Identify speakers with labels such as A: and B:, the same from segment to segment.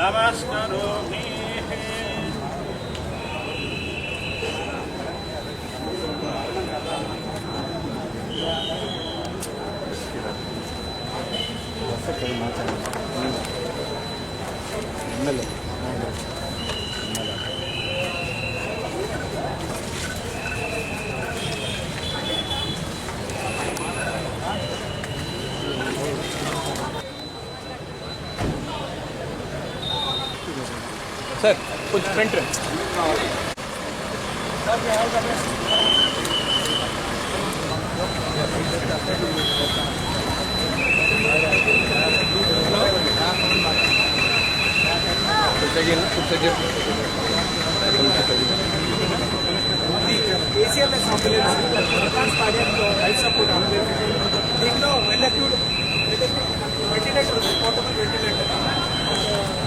A: నమస్కరోమి
B: sir కొంచెం front రండి
C: ACMS ambulance Prakash cardiac life support ambulance దీంట్లో వెల్లక్యూడ్ ventilator portable ventilator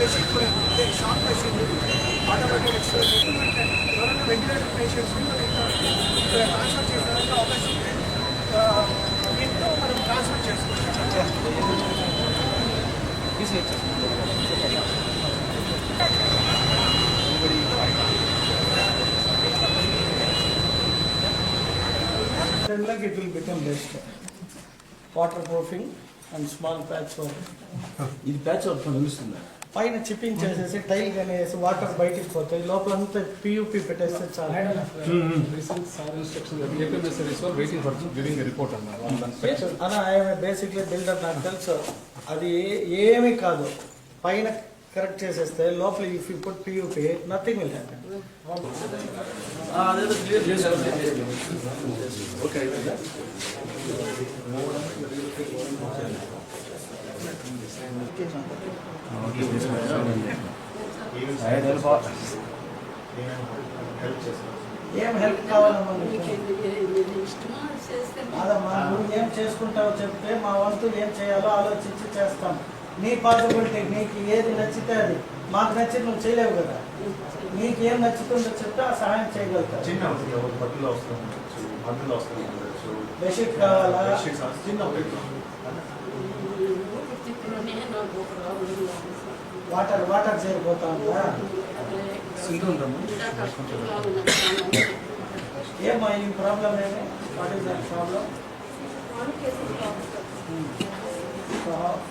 C: Machine short machine automatic express ఎవరైనా ventilator patients transfer చేసేదానికి అవకాశం ఉంది దీంట్లో మనం ట్రాన్స్ఫర్ చేసుకోవచ్చు Then like it will become best. And small patch work.
D: ఇది ప్యాచ్ వర్క్ నిలుస్తుందా
C: పైన చిప్పింగ్ చేసేసి టైల్ కానీ వేసి వాటర్ బయటికి పోతాయి లోపల అంతా పియూపీ పెట్టేస్తే చాలు. అలా ఆయన బేసిక్లీ బిల్డర్ నాకు తెలుసు అది ఏమీ కాదు. పైన కరెక్ట్ చేసేస్తే లోపల if you put PUP nothing will happen
D: అదేదో క్లియర్ చేశారు. ఓకే
C: ఏం హెల్ప్ కావాలమ్మా? కాదమ్మా నువ్వు ఏం చేసుకుంటావో చెప్తే మా వంతు ఏం చేయాలో ఆలోచించి చేస్తాం. నీ పాసిబిలిటీ నీకు ఏది నచ్చితే అది. మాకు నచ్చింది నువ్వు చేయలేవు కదా. నీకు ఏం నచ్చుతుందో చెప్తే ఆ సహాయం చేయగలుగుతావు.
E: చిన్న బట్టలు వస్తుంది మందులు వస్తుంది
C: బెడ్షీట్ కావాలా?
E: చిన్న
C: వాటర్ వాటర్ చేరిపోతా ఉందా? ఏమా ఈ ప్రాబ్లం ఏమి? వాట్ ఈస్ దట్ ప్రాబ్లం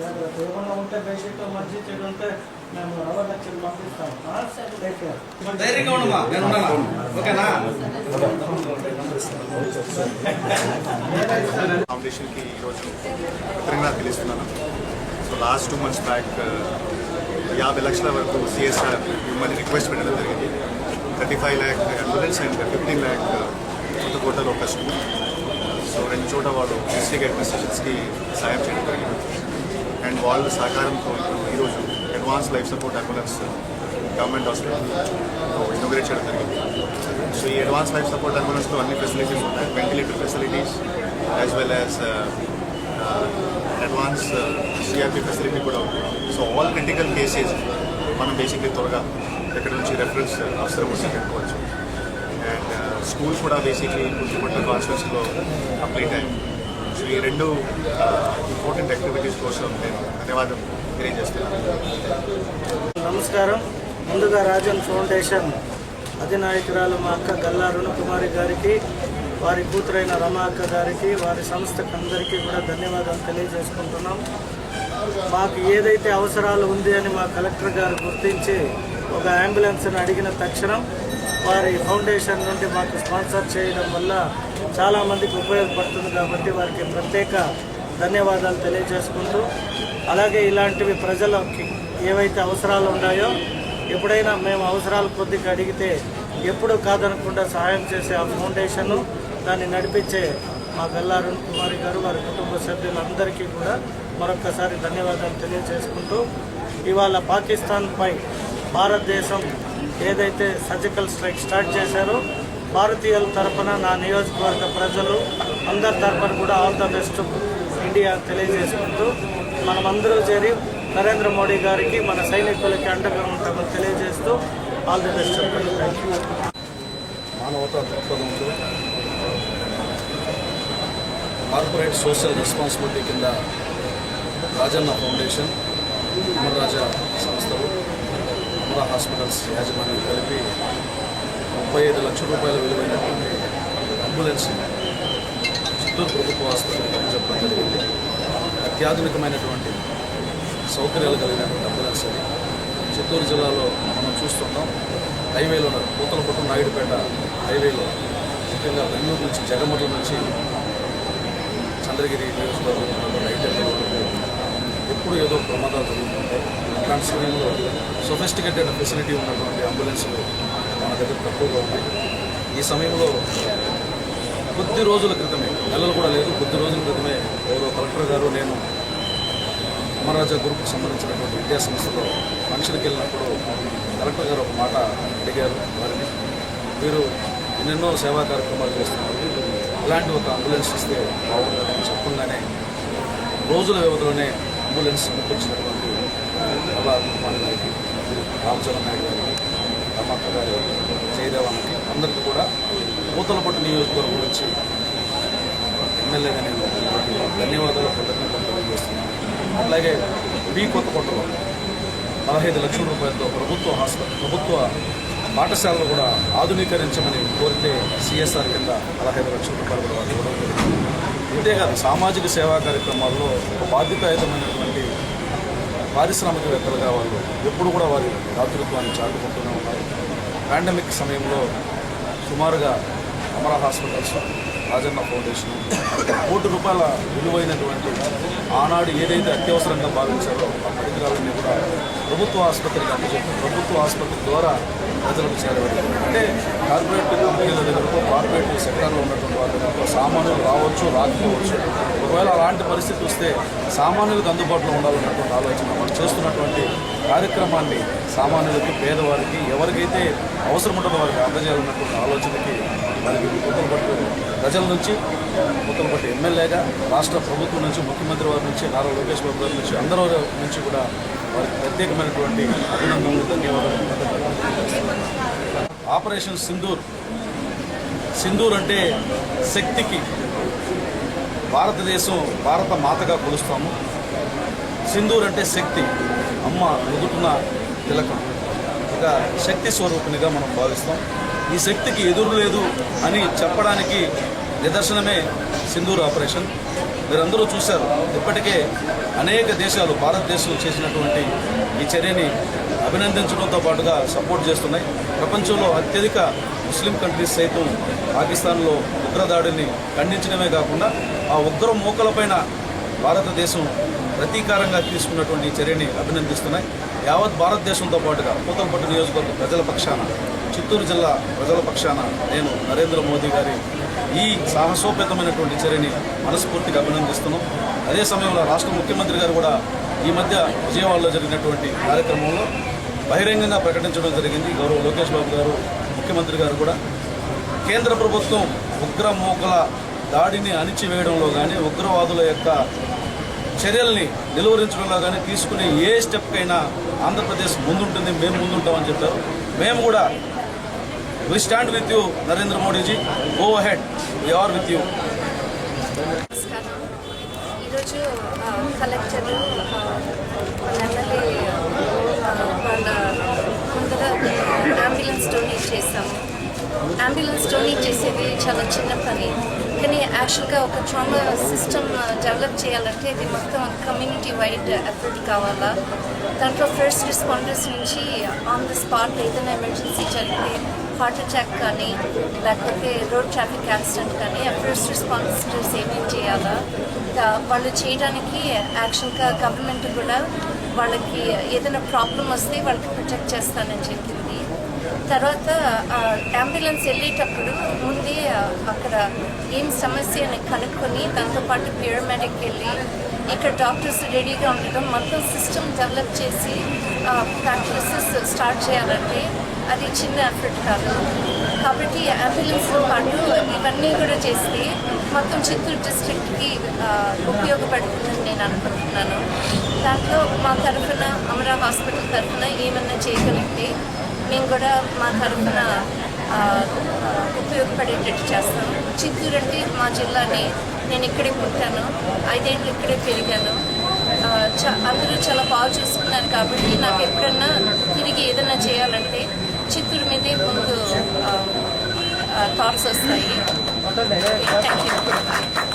C: ఏమన్నా ఉంటే బేసిక్ మంచి చెడు ఉంటే మేము రవ్వ లక్షలు పంపిస్తాం టేక్ కేర్
D: ధైర్యంగా ఉండమా నేను ఉన్నాను ఓకేనా?
B: ఫౌండేషన్కి ఈరోజు కృతజ్ఞత తెలుస్తున్నాను. So last two months back యాభై లక్షల వరకు సిఎస్ఆర్ మిమ్మల్ని రిక్వెస్ట్ పెట్టడం జరిగింది. Thirty five lakh ambulance and fifteen lakh కొత్త కోటలో ఒక స్కూల్ సో రెండు చోట వాళ్ళు డిస్ట్రిక్ట్ అడ్మినిస్ట్రేషన్స్కి సాయం చేయడం జరిగింది. అండ్ వాళ్ళ సహకారంతో ఈరోజు advance life support ambulance government hospital inaugurate చేయడం జరిగింది. సో ఈ అడ్వాన్స్ లైఫ్ సపోర్ట్ అంబులెన్స్లో అన్ని ఫెసిలిటీస్ ఉన్నాయి. Ventilator facilities as well as advance CRP facility కూడా ఉంది. సో ఆల్ క్రిటికల్ కేసెస్ మనం బేసిక్లీ త్వరగా ఇక్కడ నుంచి రెఫరెన్స్ అవసరం వచ్చి పెట్టుకోవచ్చు. అండ్ స్కూల్ uh, కూడా బేసిక్లీ పుట్టుకుంట కాన్స్టిట్యూన్స్లో కంప్లీట్ అయ్యాయి. సో ఈ రెండు ఇంపార్టెంట్ యాక్టివిటీస్ కోసం నేను ధన్యవాదం తెలియజేస్తున్నాను.
C: నమస్కారం. ముందుగా రాజన్ ఫౌండేషన్ అధినాయకురాలు మా అక్క గల్లా రుణకుమారి గారికి వారి కూతురైన రమా అక్క గారికి వారి సంస్థకు అందరికీ కూడా ధన్యవాదాలు తెలియజేసుకుంటున్నాం. మాకు ఏదైతే అవసరాలు ఉంది అని మా కలెక్టర్ గారు గుర్తించి ఒక అంబులెన్స్ని అడిగిన తక్షణం వారి ఫౌండేషన్ నుండి మాకు స్పాన్సర్ చేయడం వల్ల చాలామందికి ఉపయోగపడుతుంది కాబట్టి వారికి ప్రత్యేక ధన్యవాదాలు తెలియజేసుకుంటూ అలాగే ఇలాంటివి ప్రజలకి ఏవైతే అవసరాలు ఉన్నాయో ఎప్పుడైనా మేము అవసరాలు కొద్దిగా అడిగితే ఎప్పుడు కాదనకుండా సహాయం చేసే ఆ ఫౌండేషన్ దాన్ని నడిపించే మా గల్లారుణ్ కుమారి గారు వారి కుటుంబ సభ్యులందరికీ కూడా మరొక్కసారి ధన్యవాదాలు తెలియజేసుకుంటూ ఇవాళ పాకిస్తాన్పై భారతదేశం ఏదైతే సర్జికల్ స్ట్రైక్ స్టార్ట్ చేశారో భారతీయుల తరపున నా నియోజకవర్గ ప్రజలు అందరి తరఫున కూడా ఆల్ ద బెస్ట్ ఇండియా తెలియజేసుకుంటూ మనమందరూ చేరి నరేంద్ర మోడీ గారికి మన సైనికులకి అండగా ఉంటామని తెలియజేస్తూ ఆల్ ది బెస్ట్ యూ
D: మానవతా దృక్పథంతో కార్పొరేట్ సోషల్ రెస్పాన్సిబిలిటీ కింద రాజన్న ఫౌండేషన్ అమర్రాజా సంస్థలు అమరా హాస్పిటల్స్ యాజమాన్యం కలిపి ముప్పై ఐదు లక్షల రూపాయల విలువైనటువంటి అంబులెన్స్ చిత్తూరు ప్రభుత్వ ఆసుపత్రికి చెప్పడం జరిగింది. అత్యాధునికమైనటువంటి సౌకర్యాలు కలిగినటువంటి అంబులెన్స్ అది. చిత్తూరు జిల్లాలో మనం చూస్తున్నాం హైవేలో పూతలపట్టు నాయుడుపేట హైవేలో ముఖ్యంగా బెంగళూరు నుంచి జగమర్ల నుంచి చంద్రగిరి నియోజకవర్గంలో నైట్ ఎప్పుడు ఏదో ప్రమాదాలు జరుగుతుంటాయి. అట్లాంటి సమయంలో సొఫిస్టికేటెడ్ ఫెసిలిటీ ఉన్నటువంటి అంబులెన్స్లు మన దగ్గర తక్కువగా ఉన్నాయి ఈ సమయంలో కొద్ది రోజుల క్రితమే నెలలు కూడా లేదు కొద్ది రోజుల క్రితమే ఎవరో కలెక్టర్ గారు నేను అమరాజా గ్రూప్కి సంబంధించినటువంటి విద్యా సంస్థలో ఫంక్షన్కి వెళ్ళినప్పుడు కలెక్టర్ గారు ఒక మాట అడిగారు. వారిని మీరు ఎన్నెన్నో సేవా కార్యక్రమాలు చేస్తున్నారు. ఇలాంటి ఒక అంబులెన్స్ ఇస్తే బాగుంటుందని చెప్పగానే రోజుల వ్యవధిలోనే అంబులెన్స్ సమకూర్చినటువంటి అలా కుమార్ గారికి రామచంద్ర నాయుడు గారికి రమక్క గారు జయదేవానికి అందరికీ కూడా పూతలపట్టు నియోజకవర్గం నుంచి ఎమ్మెల్యేగా నేను ధన్యవాదాలు కృతజ్ఞతలు తెలియజేస్తున్నాను. అట్లాగే బి కొత్తకోటలో పదహైదు లక్షల రూపాయలతో ప్రభుత్వ హాస్పిటల్ ప్రభుత్వ పాఠశాలను కూడా ఆధునీకరించమని కోరితే సిఎస్ఆర్ కింద పదహైదు లక్షల రూపాయలు కూడా వాళ్ళు ఇవ్వడం జరిగింది. అంతేకాదు సామాజిక సేవా కార్యక్రమాల్లో ఒక బాధ్యతాయుతమైనటువంటి పారిశ్రామికవేత్తలుగా వాళ్ళు ఎప్పుడు కూడా వారి దాతృత్వాన్ని చాటుకుంటూనే ఉన్నారు. పాండమిక్ సమయంలో సుమారుగా అమరా హాస్పిటల్స్ రాజన్న ఫౌండేషన్ కోటి రూపాయల విలువైనటువంటి ఆనాడు ఏదైతే అత్యవసరంగా భావించారో ఆ పరికరాలన్నీ కూడా ప్రభుత్వ ఆసుపత్రికి అందజేసి ప్రభుత్వ ఆసుపత్రి ద్వారా ప్రజలకు చేరవేయడం అంటే కార్పొరేట్ కంపెనీల దగ్గరకు కార్పొరేట్ సెక్టార్లో ఉన్నటువంటి వాళ్ళ దగ్గరకు సామాన్యులు రావచ్చు రాకపోవచ్చు. ఒకవేళ అలాంటి పరిస్థితి వస్తే సామాన్యులకు అందుబాటులో ఉండాలన్నటువంటి ఆలోచన మనం చేస్తున్నటువంటి కార్యక్రమాన్ని సామాన్యులకి పేదవారికి ఎవరికైతే అవసరం ఉంటుందో వారికి అందజేయాలన్నటువంటి ఆలోచనకి మనకి ముత్తలపట్టు ప్రజల నుంచి ముత్తలపట్టు ఎమ్మెల్యేగా రాష్ట్ర ప్రభుత్వం నుంచి ముఖ్యమంత్రి వారి నుంచి నారా లోకేష్ బాబు గారి నుంచి అందరూ నుంచి కూడా వారికి ప్రత్యేకమైనటువంటి అభినందనలు ధన్యవాదాలు. ఆపరేషన్ సింధూర్. సింధూర్ అంటే శక్తికి భారతదేశం భారత మాతగా కొలుస్తాము. సింధూర్ అంటే శక్తి. అమ్మ ఎదుటిన తిలకం. ఇక శక్తి స్వరూపునిగా మనం భావిస్తాం. ఈ శక్తికి ఎదురు లేదు అని చెప్పడానికి నిదర్శనమే సింధూర్ ఆపరేషన్. మీరందరూ చూశారు. ఇప్పటికే అనేక దేశాలు భారతదేశం చేసినటువంటి ఈ చర్యని అభినందించడంతో పాటుగా సపోర్ట్ చేస్తున్నాయి. ప్రపంచంలో అత్యధిక ముస్లిం కంట్రీస్ సైతం పాకిస్తాన్లో ఉగ్రదాడిని ఖండించడమే కాకుండా ఆ ఉగ్ర మూకలపైన భారతదేశం ప్రతీకారంగా తీసుకున్నటువంటి ఈ చర్యని అభినందిస్తున్నాయి. యావత్ భారతదేశంతో పాటుగా పూతంపట్టు నియోజకవర్గ ప్రజల పక్షాన చిత్తూరు జిల్లా ప్రజల పక్షాన నేను నరేంద్ర మోదీ గారి ఈ సాహసోపేతమైనటువంటి చర్యని మనస్ఫూర్తిగా అభినందిస్తున్నాం. అదే సమయంలో రాష్ట్ర ముఖ్యమంత్రి గారు కూడా ఈ మధ్య విజయవాడలో జరిగినటువంటి కార్యక్రమంలో బహిరంగంగా ప్రకటించడం జరిగింది. గౌరవ లోకేష్ బాబు గారు ముఖ్యమంత్రి గారు కూడా. కేంద్ర ప్రభుత్వం ఉగ్ర మూకల దాడిని అణిచివేయడంలో కానీ ఉగ్రవాదుల యొక్క చర్యల్ని నిలువరించడంలో కానీ తీసుకునే ఏ స్టెప్కైనా ఆంధ్రప్రదేశ్ ముందుంటుంది మేము ముందుంటామని చెప్పారు. మేము కూడా we stand with you Narendra Modi ji go head are with you
F: ఈరోజు కలెక్టర్ ఎమ్మెల్యే వాళ్ళ ముందర అంబులెన్స్ డొనేట్ చేశాము. అంబులెన్స్ డొనేట్ చేసేది చాలా చిన్న పని. కానీ యాక్చువల్గా ఒక ట్రామా సిస్టమ్ డెవలప్ చేయాలంటే ఇది మొత్తం కమ్యూనిటీ వైడ్ ఎఫర్ట్ కావాలా? దాంట్లో ఫస్ట్ రెస్పాండర్స్ నుంచి ఆన్ ద స్పాట్ ఏదైనా ఎమర్జెన్సీ జరిగితే హార్ట్ అటాక్ కానీ లేకపోతే రోడ్ ట్రాఫిక్ యాక్సిడెంట్ కానీ ఫస్ట్ రెస్పాన్సిబిలిటీస్ ఏమేమి చేయాలా? వాళ్ళు చేయడానికి యాక్చువల్గా గవర్నమెంట్ కూడా వాళ్ళకి ఏదైనా ప్రాబ్లం వస్తే వాళ్ళకి ప్రొటెక్ట్ చేస్తానని చెప్పింది. తర్వాత అంబులెన్స్ వెళ్ళేటప్పుడు ముందే అక్కడ ఏం సమస్య అని కనుక్కొని దాంతోపాటు పారామెడిక్ వెళ్ళి ఇక్కడ డాక్టర్స్ రెడీగా ఉండడం మొత్తం సిస్టమ్ డెవలప్ చేసి ప్రాక్టీసెస్ స్టార్ట్ చేయాలంటే అది చిన్న ఎఫర్ట్ కాదు. కాబట్టి అంబులెన్స్తో పాటు ఇవన్నీ కూడా చేస్తే మొత్తం చిత్తూరు డిస్ట్రిక్ట్కి ఉపయోగపడుతుందని నేను అనుకుంటున్నాను. దాంట్లో మా తరఫున అమరా హాస్పిటల్ తరఫున ఏమన్నా చేయగలిగితే మేము కూడా మా తరఫున ఉపయోగపడేటట్టు చేస్తాం. చిత్తూరు అంటే మా జిల్లాని నేను ఇక్కడే పుట్టాను. ఐదేళ్ళు ఇక్కడే పెరిగాను. చ అందరూ చాలా బాగా చూసుకున్నారు కాబట్టి నాకు ఎప్పుడన్నా తిరిగి ఏదైనా చేయాలంటే చిత్తూరు మీద ముందు థాట్స్ వస్తాయి థ్యాంక్ యూ